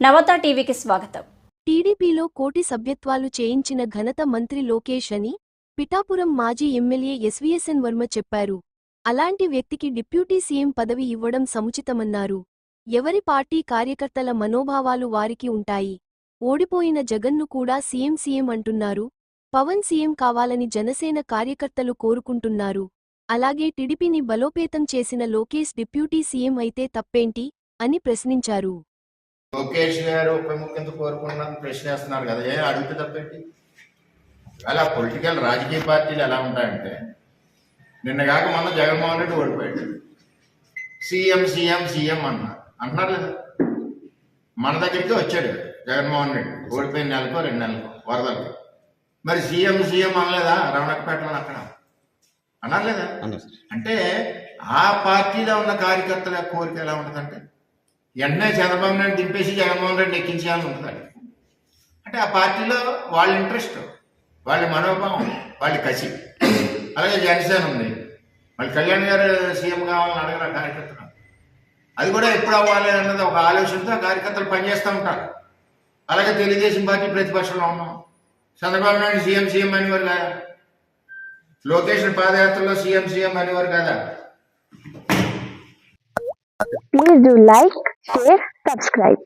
నవత టీవీకి స్వాగతం. టీడీపీలో కోటి సభ్యత్వాలు చేయించిన ఘనత మంత్రి లోకేష్ అని పిఠాపురం మాజీ ఎమ్మెల్యే ఎస్వీఎస్ఎన్ వర్మ చెప్పారు. అలాంటి వ్యక్తికి డిప్యూటీ సీఎం పదవి ఇవ్వడం సముచితమన్నారు. ఎవరి పార్టీ కార్యకర్తల మనోభావాలు వారికి ఉంటాయి. ఓడిపోయిన జగన్ను కూడా సీఎం సీఎం అంటున్నారు. పవన్ సీఎం కావాలని జనసేన కార్యకర్తలు కోరుకుంటున్నారు. అలాగే టిడిపిని బలోపేతం చేసిన లోకేష్ డిప్యూటీ సీఎం అయితే తప్పేంటి అని ప్రశ్నించారు. లోకేష్ గారు ఉప ముఖ్యమంత్రి కోరుకున్నాను ప్రశ్న వేస్తున్నారు కదా? ఏ అడిగితే తప్పేంటి అలా పొలిటికల్ రాజకీయ పార్టీలు ఎలా ఉంటాయంటే నిన్న కాక మొన్న జగన్మోహన్ రెడ్డి ఓడిపోయాడు. సీఎం సీఎం సీఎం అన్నారు. అంటున్నారు లేదా మన దగ్గరికి వచ్చాడు జగన్మోహన్ రెడ్డి. ఓడిపోయిన నెలకో రెండు నెలకో వరదలకి. మరి సీఎం సీఎం అనలేదా? రమణకపేటలో అక్కడ. అన్నారు లేదా అంటే ఆ పార్టీలో ఉన్న కార్యకర్తల కోరిక ఎలా ఉంటుందంటే వెంటనే చంద్రబాబు నాయుడు దింపేసి జగన్మోహన్ రెడ్డి ఎక్కించాలని ఉంటుంది అంటే ఆ పార్టీలో వాళ్ళ ఇంట్రెస్ట్ వాళ్ళ మనోభావం వాళ్ళ కసి. అలాగే జనసేన ఉంది. మళ్ళీ కళ్యాణ్ గారు సీఎం కావాలని అడగరు ఆ కార్యకర్తలు? అది కూడా ఎప్పుడు అవ్వాలి అన్నది ఒక ఆలోచనతో కార్యకర్తలు పనిచేస్తూ ఉంటారు. అలాగే తెలుగుదేశం పార్టీ ప్రతిపక్షంలో ఉన్నాం. చంద్రబాబు నాయుడు సీఎం సీఎం అనేవారు కదా? లోకేష్ పాదయాత్రలో సీఎం సీఎం అనేవారు కదా? Please do like, share, subscribe.